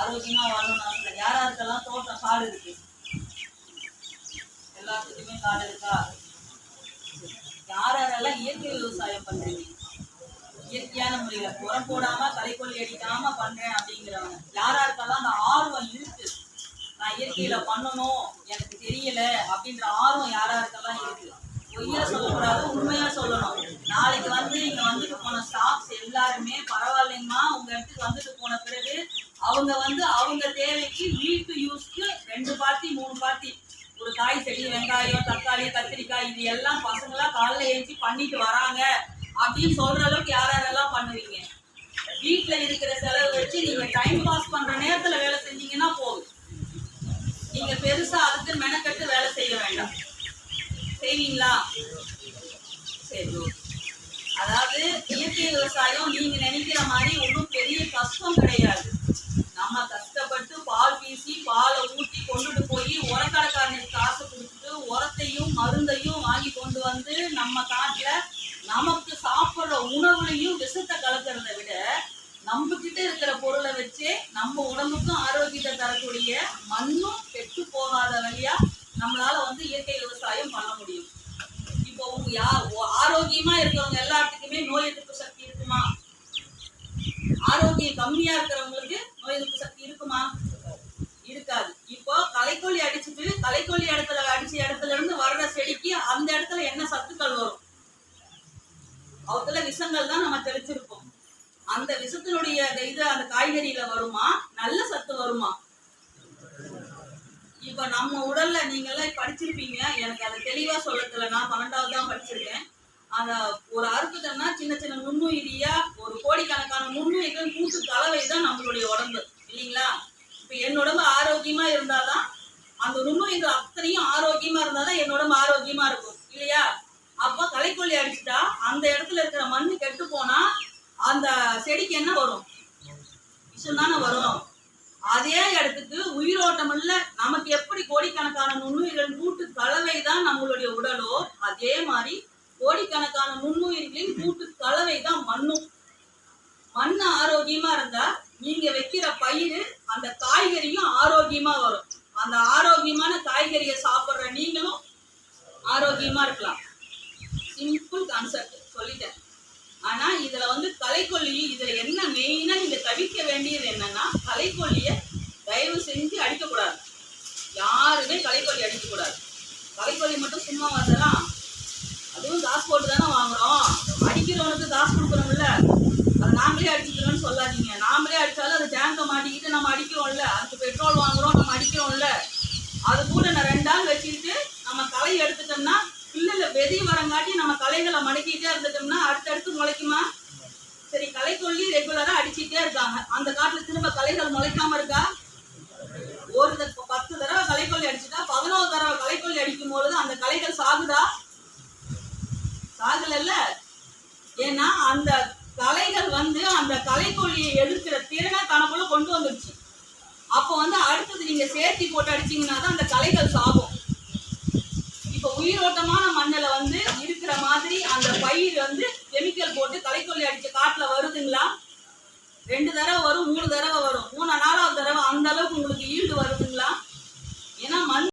ஆரோக்கியமா வாழணும்னு யார் யாருக்கெல்லாம் தோட்டம் காடு இருக்கு? எல்லாத்துக்குமே காடு இருக்கா? யார் யாரெல்லாம் இயற்கை விவசாயம் பண்றீங்க? இயற்கையான முறையில உரம் போடாம களைக்கொல்லி அடிக்காம பண்றேன் அப்படிங்கிறவங்க. யார் யாருக்கெல்லாம் அந்த ஆர்வம் இருக்கு? நான் இயற்கையில பண்ணணும் எனக்கு தெரியல அப்படின்ற ஆர்வம் யார் யாருக்கெல்லாம் இருக்கு? பொய்யா சொல்லக்கூடாது உண்மையா சொல்லணும். நாளைக்கு வந்து இங்க வந்துட்டு போன ஸ்டாஃப்ஸ் எல்லாருமே பரவாயில்லைங்கம்மா உங்க இடத்துக்கு வந்துட்டு போன பிறகு அவங்க வந்து அவங்க தேவைக்கு வீட்டு யூஸ்க்கு ரெண்டு பாத்தி மூணு பாத்தி. ஒரு காய் செடி வெங்காயம் தக்காளி கத்திரிக்காய் இது எல்லாம் பசங்களா காலைல எழுச்சி பண்ணிட்டு வராங்க. அப்படின்னு சொல்ற அளவுக்கு யார் யாரெல்லாம் பண்ணுவீங்க? வீட்டுல இருக்கிற செலவு வச்சு நீங்க டைம் பாஸ் பண்ற நேரத்துல வேலை செஞ்சீங்கன்னா போதும். நீங்க பெருசா அதுக்கு மெனக்கட்டு வேலை செய்ய வேண்டாம். செய்வீங்களா? சரி அதாவது இயற்கை விவசாயம் நீங்க நினைக்கிற வந்து நம்ம காட்டுல நமக்கு சாப்பிடுற உணவுலையும் விஷத்தை கலக்கிறத விட நம்ம கிட்ட இருக்கிற பொருளை வச்சே நம்ம உடம்புக்கும் ஆரோக்கியத்தை தரக்கூடிய மண்ணும் கெட்டு போகாத வழியா நம்மளால வந்து இயற்கை விவசாயம் பண்ண முடியும். இப்போ உங்க யா ஓ- ஆரோக்கியமா இருக்கிறவங்க எல்லாத்துக்குமே நோய் எதிர்ப்பு சக்தி இருக்குமா? ஆரோக்கியம் கம்மியா இருக்கிறவங்களுக்கு நோய் எதிர்ப்பு சக்தி இருக்குமா? இருக்காது. இப்போ கலைக்கொல்லி அடி களைக்கொல்லி இடத்துல அடிச்ச இடத்துல இருந்து வர்ற செடிக்கு அந்த இடத்துல என்ன சத்துக்கள் வரும் அவத்துல விஷங்கள் தான் நம்ம தெளிச்சிருப்போம். அந்த விஷத்தினுடைய அந்த இது அந்த காய்கறியில வருமா? நல்ல சத்து வருமா? இப்ப நம்ம உடல்ல நீங்க எல்லாம் படிச்சிருப்பீங்க. எனக்கு அதை தெளிவா சொல்ல தெரியல நான் பன்னெண்டாவது தான் படிச்சிருக்கேன். அந்த ஒரு அற்புதம்னா சின்ன சின்ன நுண்ணுயிரியா ஒரு கோடிக்கணக்கான நுண்ணுயிர்கள் கூட்டு கலவை தான் நம்மளுடைய உடம்பு இல்லைங்களா? இப்ப என் உடம்பு ஆரோக்கியமா இருந்தாதான் அந்த நுண்ணுயிர்கள் அத்தனையும் ஆரோக்கியமா இருந்தாதான் என் உடம்பு ஆரோக்கியமா இருக்கும் இல்லையா? அப்ப கலைக்கொல்லி அடிச்சுட்டா அந்த இடத்துல இருக்கிற மண்ணு கெட்டு போனா அந்த செடிக்கு என்ன வரும்? விஷம் தானே வரும். அதே இடத்துக்கு உயிரோட்டம் இல்ல நமக்கு எப்படி கோடிக்கணக்கான நுண்ணுயிர்கள் கூட்டு கலவை தான் நம்மளுடைய உடலோ அதே மாதிரி கோடிக்கணக்கான நுண்ணுயிர்களின் கூட்டு கலவை தான் மண்ணும். மண்ணு ஆரோக்கியமா இருந்தா நீங்க வைக்கிற பயிர் அந்த காய்கறியும் ஆரோக்கியமா வரும். அந்த ஆரோக்கியமான காய்கறியை சாப்பிடுற நீங்களும் ஆரோக்கியமா இருக்கலாம். சிம்பிள் கான்செப்ட் சொல்லிட்டேன். ஆனா இதுல வந்து கலைக்கொல்லி இதுல என்ன மெயினா நீங்க தவிர்க்க வேண்டியது என்னன்னா கலைக்கொல்லியை தயவு செஞ்சு அடிக்கக்கூடாது. யாருமே கலைக்கொல்லி அடிக்கக்கூடாது. கலைக்கொல்லி மட்டும் சும்மா வரலாம் அதுவும் காசு போட்டு தானே வாங்குறோம். அடிக்கிறவனுக்கு காசு கொடுக்குறோம்ல அதை நாமளே அடிச்சுக்கிறோம்னு சொல்லாதீங்க. நாமளே அடிச்சாலும் அது டேங்கை மாட்டிக்கிட்டு நம்ம அடிக்கிறோம்ல. அதுக்கு பெட்ரோல் வாங்குறோம் நம்ம அடிக்கிறோம்ல. அது கூட நான் ரெண்டு ஆள் வச்சுக்கிட்டு நம்ம களை எடுத்துட்டோம்னா பிள்ளைல வெதி வரங்காட்டி நம்ம கலைகளை மடக்கிட்டே இருந்துட்டோம்னா அடுத்தடுத்து முளைக்குமா? சரி கலை கொல்லி ரெகுலரா அடிச்சுட்டே இருக்காங்க. அந்த காட்டுல திரும்ப களைகள் முளைக்காம இருக்கா? ஒரு பத்து தடவை களைக்கொல்லி அடிச்சுட்டா பதினோரு தடவை களைக்கொல்லி அடிக்கும் பொழுது அந்த களைகள் சாகுதா? சாகலல்ல ஏன்னா அந்த கலைகள் வந்து அந்த கலைக்கொல்லியை எடுக்கிற திறனை தனக்குள்ள கொண்டு வந்துருச்சு. அப்போ வந்து அடுத்தது நீங்க சேர்த்தி போட்டு அடிச்சீங்கன்னா தான் அந்த கலைகள் சாகும். உயிரோட்டமான மண்ணில் வந்து இருக்கிற மாதிரி அந்த பயிர் வந்து கெமிக்கல் போட்டு களைக்கொல்லி அடித்த காட்டில் வருதுங்களா? ரெண்டு தடவை வரும் மூணு தடவை வரும்.